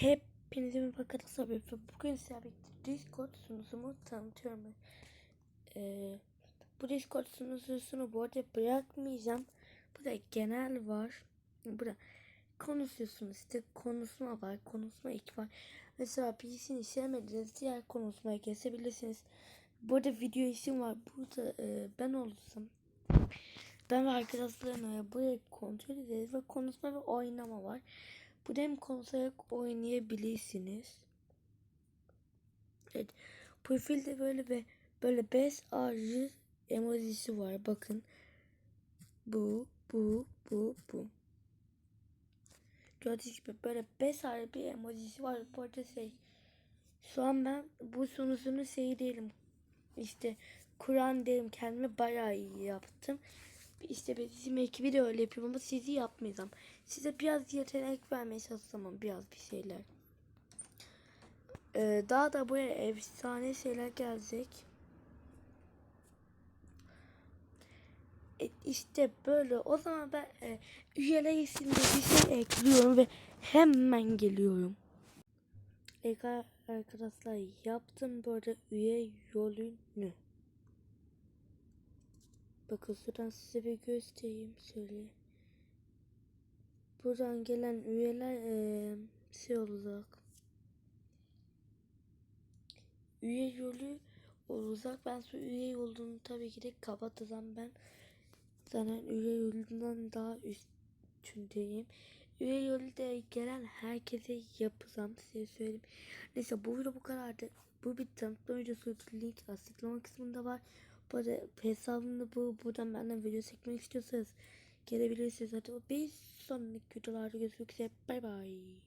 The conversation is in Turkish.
Hepinize bakın tabii. Bugün size Discord sunucumu tanıtıyorum. Ee, bu Discord sunucusunu bu arada bırakmayacağım. Burada genel var. Burada konuşuyorsunuz. İşte konuşma var. Konuşma iki var. Mesela birisini sevmediğiniz diğer konuşmaya geçebilirsiniz. Burada video isim var. Burada e, ben olursam ben ve arkadaşlarım buraya kontrol ederiz ve konuşma ve oynama var. Bu hem konuşarak oynayabilirsiniz. Evet. Profilde böyle ve böyle 5 ağacı emojisi var. Bakın. Bu, bu, bu, bu. Gördüğünüz gibi böyle 5 ayrı bir emojisi var. Bu arada şey. Şu an ben bu sunusunu şey. İşte Kur'an derim kendime bayağı iyi yaptım. İşte bizim ekibi de öyle yapıyorum ama sizi yapmayacağım. Size biraz yetenek vermeye çalışacağım biraz bir şeyler. Ee, daha da buraya efsane şeyler gelecek. E, işte böyle. O zaman ben e, üyeler isimli bir şey ekliyorum ve hemen geliyorum. Evet arkadaşlar yaptım böyle üye yolunu. Bakın şuradan size bir göstereyim şöyle. Buradan gelen üyeler e, şey olacak. Üye yolu olacak. Ben şu üye yolunu tabii ki de kapatacağım ben. Zaten üye yolundan daha üstündeyim. Üye yolu da gelen herkese yapacağım size söyleyeyim. Neyse bu video bu kadardı. Bu bir tanıtma videosu. Link açıklama kısmında var. Bu arada hesabımda bu. Buradan benden video çekmek istiyorsanız gelebilirsiniz. Hadi bir sonraki videolarda görüşmek üzere. Bay bay.